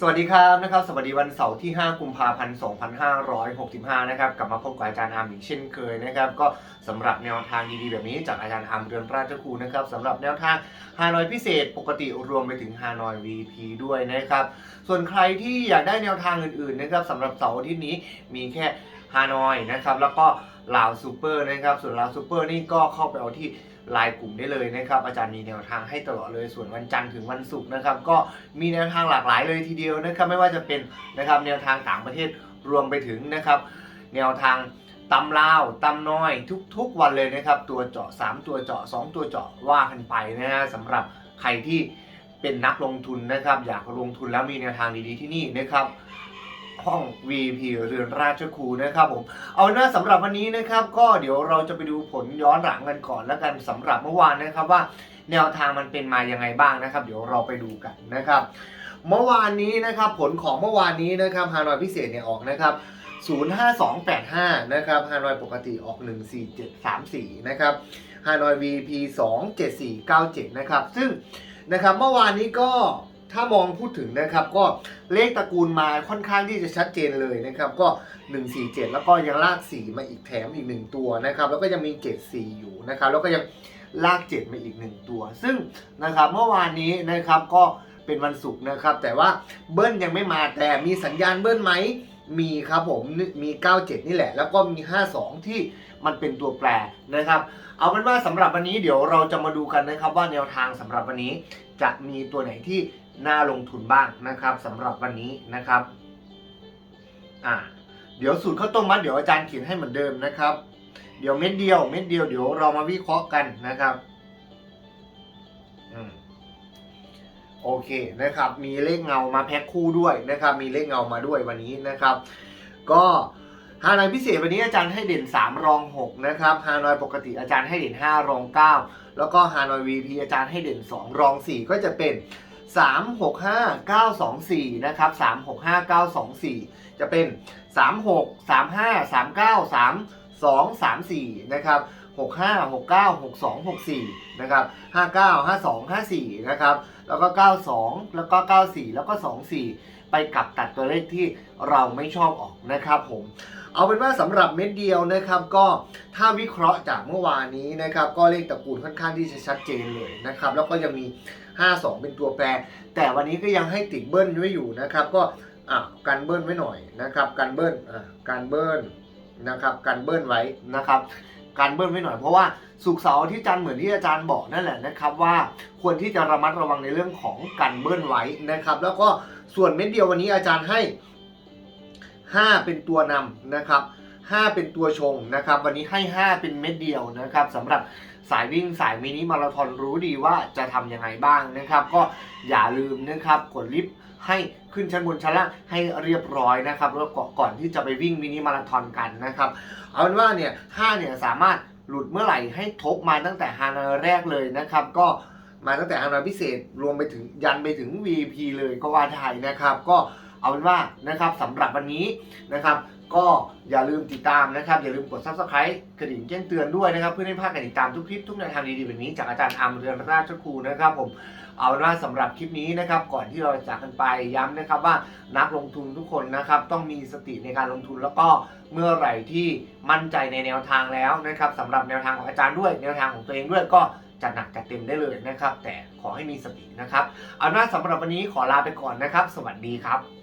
สวัสดีครับนะครับสวัสดีวันเสาร์ที่ 5 กุมภาพันธ์ 2565 นะครับกลับมาพบกับอาจารย์อาร์มอีกเช่นเคยนะครับก็สำหรับแนวทางดีๆแบบนี้จากอาจารย์อาร์มเรือนราชครูนะครับสำหรับแนวทางฮานอยพิเศษปกติรวมไปถึงฮานอย VP ด้วยนะครับส่วนใครที่อยากได้แนวทางอื่นๆนะครับสำหรับเสาร์อาทิตย์นี้มีแค่ ฮานอยนะครับ แล้วก็ลาวซูเปอร์นะครับ ส่วนลาวซูเปอร์นี่ก็เข้าไปเอาที่ไลน์กลุ่มได้เลยนะครับอาจารย์มีแนวทางให้ตลอดเลยส่วนวันจันทร์ถึงวันศุกร์นะครับ ก็มีแนวทางหลากหลายเลยทีเดียวนะครับ ไม่ว่าจะเป็นนะครับแนวทางต่างประเทศรวมไปถึงนะครับ แนวทางตำลาวตำน้อยทุก ๆ วันเลยนะครับ ตัวเจาะ 3 ตัวเจาะ 2 ตัวเจาะว่ากันไปนะฮะสำหรับใครที่เป็นนักลงทุนนะครับ อยากลงทุนแล้วมีแนวทางดีๆที่นี่นะครับ ห้อง VP เรือนราชครูนะครับผม เอาเป็นว่าสำหรับวันนี้นะครับ ก็เดี๋ยวเราจะไปดูผลย้อนหลังกันก่อนแล้วกันสำหรับเมื่อวานนะครับว่า แนวทางมันเป็นมายังไงบ้างนะครับ เดี๋ยวเราไปดูกันนะครับ เมื่อวานนี้นะครับผลของเมื่อวานนี้นะครับฮานอยพิเศษเนี่ยออกนะครับ05285 นะครับฮานอยปกติออก 14734 นะครับฮานอย VP 27497 นะครับ ซึ่งนะครับเมื่อวานนี้ก็ ถ้ามองพูดถึงนะครับ ก็เลขตระกูลมาค่อนข้างที่จะชัดเจนเลยนะครับ ก็ 147 แล้วก็ยังลาก4มาอีกแถมอีก1ตัวนะครับ แล้วก็ยังมี 74 อยู่นะครับ แล้วก็ยังลาก 7 มาอีก1ตัว ซึ่งนะครับเมื่อวานนี้นะครับก็เป็นวันศุกร์นะครับ แต่ว่าเบิ้ลยังไม่มาแต่มีสัญญาณเบิ้ลไหมมีครับผมมี 97 นี่แหละ แล้วก็มี 52 ที่มันเป็นตัวแปรนะครับ เอาเป็นว่าสำหรับวันนี้เดี๋ยวเราจะมาดูกันนะครับว่าแนวทางสำหรับวันนี้จะมีตัวไหนที่ น่าลงทุนบ้างนะครับสำหรับวันนี้นะครับอ่าเดี๋ยวสูตรข้าวต้มมัดเดี๋ยวอาจารย์เขียนให้เหมือนเดิมนะครับ เดี๋ยวเม็ดเดียวเม็ดเดียวเดี๋ยวเรามาวิเคราะห์กันนะครับอืมโอเคนะครับ มีเลขเงามาแพ็คคู่ด้วยนะครับ มีเลขเงามาด้วยวันนี้นะครับ ก็ฮานอยพิเศษวันนี้อาจารย์ให้เด่น 3 รอง 6 นะครับฮานอยปกติอาจารย์ให้เด่น 5 รอง 9 แล้วก็ฮานอย VP อาจารย์ให้เด่น 2 รอง 4 ก็จะเป็น 3 6 5 9 2 4 นะครับ 3 6 5 9 2 4 จะเป็น 3 6 3 5 3 9 3 2 3 4 นะครับ6 5 6 9 6 2 6 4 นะครับ 5 9 5 2 5 4 นะครับ แล้วก็ 92 แล้วก็ 94 แล้วก็ 24 ไปกับตัดตัวเลขที่เราไม่ชอบออกนะครับผม เอาเป็นว่าสำหรับเม็ดเดียวนะครับก็ถ้าวิเคราะห์จากเมื่อวานนี้นะครับก็เลขตระกูลค่อนข้างที่จะชัดเจนเลยนะครับแล้วก็ยังมี 52 เป็นตัวแปร แต่วันนี้ก็ยังให้ติดเบิ้ลไว้อยู่นะครับก็อะกันเบิ้ลไว้หน่อยนะครับกันเบิ้ลอะกันเบิ้ลนะครับกันเบิ้ลไว้นะครับกันเบิ้ลไว้หน่อยเพราะว่าสุกเสาร์ที่จันทร์เหมือนที่อาจารย์บอกนั่นแหละนะครับว่าควรที่จะระมัดระวังในเรื่องของกันเบิ้ลไว้นะครับ แล้วก็ ส่วนเม็ดเดียววันนี้อาจารย์ให้ 5 เป็นตัวนำนะครับ 5 เป็นตัวชงนะครับ วันนี้ให้ 5 เป็นเม็ดเดียวนะครับสำหรับสายวิ่งสายมินิมาราธอนรู้ดีว่าจะทำยังไงบ้างนะครับ ก็อย่าลืมนะครับกดลิฟต์ให้ขึ้นชั้นบนชั้นล่างให้เรียบร้อยนะครับแล้วก็ก่อนที่จะไปวิ่งมินิมาราธอนกันนะครับ เอาเป็นว่าเนี่ย5เนี่ยสามารถหลุดเมื่อไหร่ให้ทบมาตั้งแต่ฮานอยแรกเลยนะครับ ก็ มาตั้งแต่ฮานอยพิเศษรวมไปถึงยันไปถึง VP เลยก็ว่าได้นะครับ ก็เอาเป็นว่านะครับสำหรับวันนี้นะครับ ก็อย่าลืมติดตามนะครับ อย่าลืมกด subscribe กระดิ่งแจ้งเตือนด้วยนะครับ เพื่อให้พลาดการติดตามทุกคลิปทุกแนวทางดีๆแบบนี้จากอาจารย์อามเรือนราชครูนะครับ ผมเอาเป็นว่าสำหรับคลิปนี้นะครับ ก่อนที่เราจะจากกันไปย้ำนะครับว่านักลงทุนทุกคนนะครับ ต้องมีสติในการลงทุนแล้วก็เมื่อไหร่ที่มั่นใจในแนวทางแล้วนะครับสำหรับแนวทางของอาจารย์ด้วย แนวทางของตัวเองด้วยก็ จัดหนักจัดเต็มได้เลยนะครับ แต่ขอให้มีสตินะครับ เอาหน้าสำหรับวันนี้ขอลาไปก่อนนะครับ สวัสดีครับ